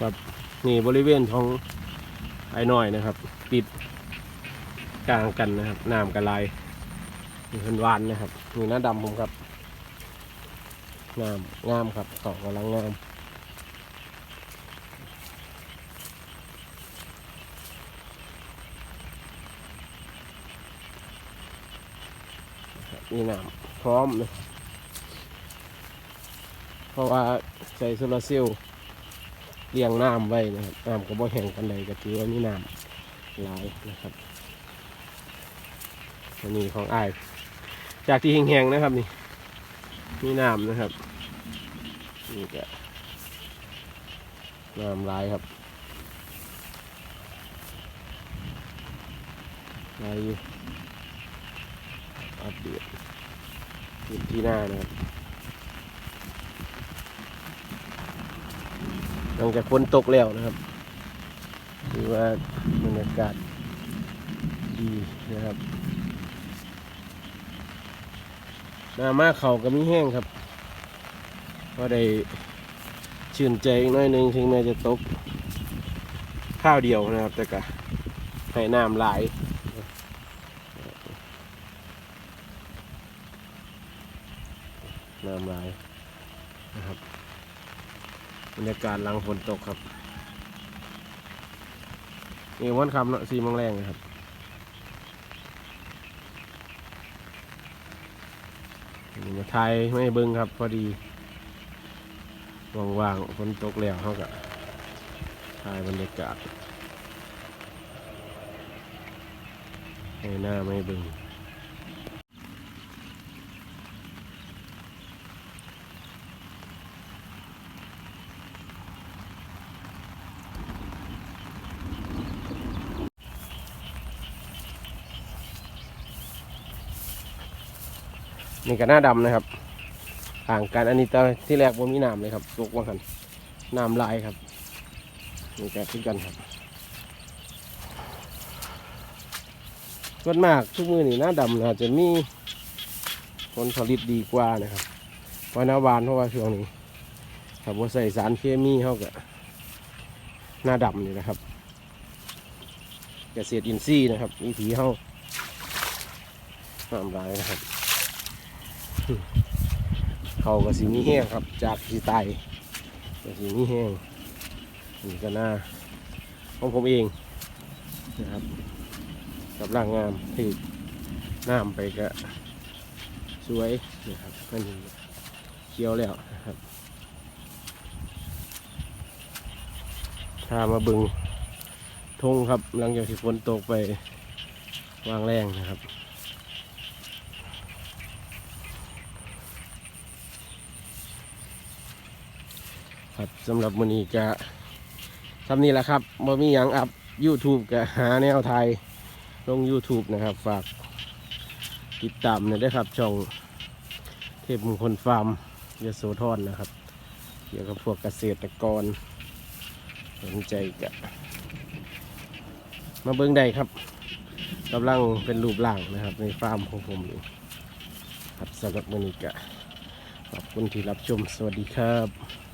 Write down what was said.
ครับนี่บริเวณของไอ้น้อยนะครับ ติดกลางกันนะครับน้ำกระลายมีเป็นวานนะครับมีหน้าดำผมครับงามงามครับเขากำลังงามนะครับมีน้ำพร้อมเลยเพราะว่าใส่โซลาร์เซลล์ เลี้ยงน้ำไว้นะครับน้ำก็บ่แห้งกันใดก็ถือว่ามีน้ำหลายนะครับอันนี้ของอ้ายจากที่แห้งๆนะครับ นี่มีน้ำนะครับนี่ก็น้ำหลายครับหลายอัปเดตพื้นที่หน้านะครับ หลังจากฝนตกแล้วนะครับถือว่าบรรยากาศดีนะครับน้ามาเขาก็มีแห้งครับ ก็ได้ชื่นใจอีกน้อยนึงถึงแม้จะตกข้าวเดียวนะครับ แต่ก็ให้น้ำหลายน้ำหลายนะครับ บรรยากาศหลังฝนตกครับนี่วันคำเนาะสี่โมงแรงนะครับนี่มาไทยไม่เบิ้งครับ พอดีว่างๆฝนตกแล้วเขาก็ถ่ายบรรยากาศให้หน้าไม่เบิ้ง นี่ก็หน้าดำนะครับห่างกันอันนี้ตอนที่แรกว่ามีน้ำเลยครับตกว่ากันน้ำลายครับนี่ก็ขึ้นกันครับส่วนมากทุกมือนี่หน้าดำนะจะมีผลผลิตดีกว่านะครับเพราะน้าบานเพราะว่าช่วงนี้ถ้าว่าใส่สารเคมีเข้าก็หน้าดำนี่นะครับเกษตรอินทรีย์นะครับวิถีเข้าน้ำลายนะครับ เขาก็สีมีแห้งครับ จากสีไตก็สีมีแห้งนี่ก็หน้าของผมเองนะครับกับร่างงามที่น้ำไปก็สวยนะครับมันเขียวแล้วนะครับถ้ามาบึงทงครับหลังจากที่ฝนตกไปวางแรงนะครับ ครับสำหรับมือนี้ก็ทำนี่แหละครับบ่มีหยังอัพ YouTube ก็หาแนวไทยลง YouTube นะครับ ฝากติดตามน่อยด้วยครับ ช่องเทพมงคลฟาร์มยโสธรนะครับ เกี่ยวกับพวกเกษตรกรสนใจก็มาเบิ้งได้ครับกำลังเป็นรูปร่างนะครับ ในฟาร์มของผมอยู่ครับสำหรับมือนี้ก็ขอบคุณที่รับชม สวัสดีครับ